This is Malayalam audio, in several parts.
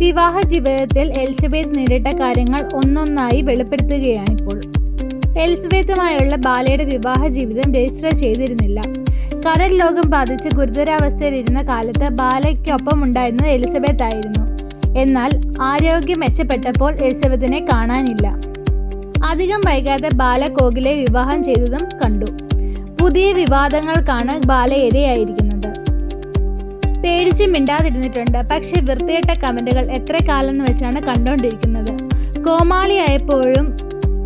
വിവാഹ ജീവിതത്തിൽ എലിസബത്ത് നേരിട്ട കാര്യങ്ങൾ ഒന്നൊന്നായി വെളിപ്പെടുത്തുകയാണിപ്പോൾ എലിസബത്തുമായുള്ള ബാലയുടെ വിവാഹ ജീവിതം രജിസ്റ്റർ ചെയ്തിരുന്നില്ല. കരൾ ലോകം ബാധിച്ച് ഗുരുതരാവസ്ഥയിലിരുന്ന കാലത്ത് ബാലയ്ക്കൊപ്പം ഉണ്ടായിരുന്നത് എലിസബത്ത് ആയിരുന്നു. എന്നാൽ ആരോഗ്യം മെച്ചപ്പെട്ടപ്പോൾ എലിസബത്തിനെ കാണാനില്ല. അധികം വൈകാതെ ബാല കോകിലെ വിവാഹം ചെയ്തതും കണ്ടു. പുതിയ വിവാദങ്ങൾക്കാണ് ബാല ഇരയായിരിക്കുന്നത്. പേടിച്ച് മിണ്ടാതിരുന്നിട്ടുണ്ട്. പക്ഷെ വൃത്തികെട്ട കമന്റുകൾ എത്ര കാലം എന്ന് വെച്ചാണ് കണ്ടുകൊണ്ടിരിക്കുന്നത് കോമാളിയായപ്പോഴും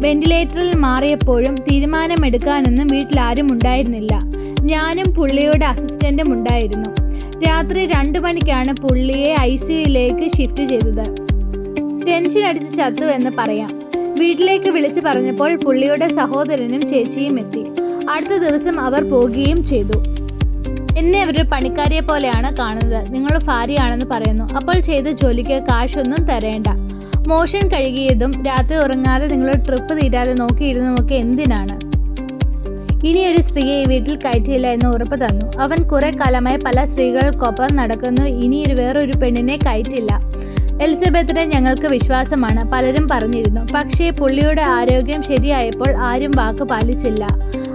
വെന്റിലേറ്ററിൽ മാറിയപ്പോഴും തീരുമാനമെടുക്കാനൊന്നും വീട്ടിൽ ആരും ഉണ്ടായിരുന്നില്ല. ഞാനും പുള്ളിയുടെ അസിസ്റ്റന്റും ഉണ്ടായിരുന്നു. രാത്രി രണ്ടു മണിക്കാണ് പുള്ളിയെ ഐ സിയുയിലേക്ക് ഷിഫ്റ്റ് ചെയ്തത്. ടെൻഷൻ അടിച്ച് ചത്തു എന്ന് പറയാം. വീട്ടിലേക്ക് വിളിച്ചു പറഞ്ഞപ്പോൾ പുള്ളിയുടെ സഹോദരനും ചേച്ചിയും എത്തി. അടുത്ത ദിവസം അവർ പോകുകയും ചെയ്തു. എന്നെ അവരൊരു പണിക്കാരിയെ പോലെയാണ് കാണുന്നത്. നിങ്ങൾ ഭാര്യയാണെന്ന് പറയുന്നു. അപ്പോൾ ചെയ്ത ജോലിക്ക് കാശൊന്നും തരേണ്ട. മോഷൻ കഴുകിയതും രാത്രി ഉറങ്ങാതെ നിങ്ങൾ ട്രിപ്പ് തീരാതെ നോക്കിയിരുന്നതുമൊക്കെ എന്തിനാണ്? ഇനി ഒരു സ്ത്രീയെ ഈ വീട്ടിൽ കയറ്റിയില്ല എന്ന് ഉറപ്പ് തന്നു. അവൻ കുറെ കാലമായി പല സ്ത്രീകൾക്കൊപ്പം നടക്കുന്നു. ഇനി ഒരു വേറൊരു പെണ്ണിനെ കയറ്റില്ല. എലിസബത്തിനെ ഞങ്ങൾക്ക് വിശ്വാസമാണ്. പലരും പറഞ്ഞിരുന്നു. പക്ഷേ പുള്ളിയുടെ ആരോഗ്യം ശരിയായപ്പോൾ ആരും വാക്ക് പാലിച്ചില്ല.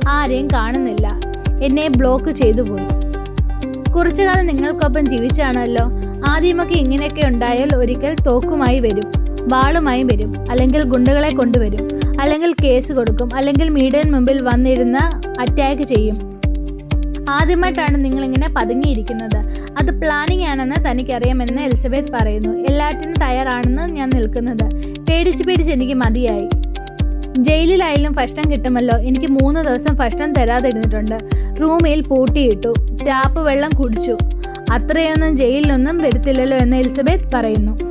ആരെയും കാണുന്നില്ല. എന്നെ ബ്ലോക്ക് ചെയ്തു പോയി. കുറച്ചു കാലം നിങ്ങൾക്കൊപ്പം ജീവിച്ചാണല്ലോ. ആദ്യമൊക്കെ ഇങ്ങനെയൊക്കെ ഉണ്ടായാൽ ഒരിക്കൽ തോക്കുമായി വരും വാളുമായി വരും അല്ലെങ്കിൽ ഗുണ്ടകളെ കൊണ്ടുവരും അല്ലെങ്കിൽ കേസ് കൊടുക്കും അല്ലെങ്കിൽ മീഡിയൻ മുമ്പിൽ വന്നിരുന്ന് അറ്റാക്ക് ചെയ്യും. ആദ്യമായിട്ടാണ് നിങ്ങൾ ഇങ്ങനെ പതുങ്ങിയിരിക്കുന്നത്. അത് പ്ലാനിങ് ആണെന്ന് തനിക്കറിയാമെന്ന് എലിസബത്ത് പറയുന്നു. എല്ലാറ്റിനും തയ്യാറാണെന്ന് ഞാൻ നിൽക്കുന്നത്. പേടിച്ച് പേടിച്ച് എനിക്ക് മതിയായി. ജയിലിലായാലും ഭക്ഷണം കിട്ടുമല്ലോ. എനിക്ക് മൂന്ന് ദിവസം ഭക്ഷണം തരാതിരുന്നിട്ടുണ്ട്. റൂമിൽ പൂട്ടിയിട്ടു ടാപ്പ് വെള്ളം കുടിച്ചു. അത്രയൊന്നും ജയിലിലൊന്നും വരുത്തില്ലല്ലോ എന്ന് എലിസബത്ത് പറയുന്നു.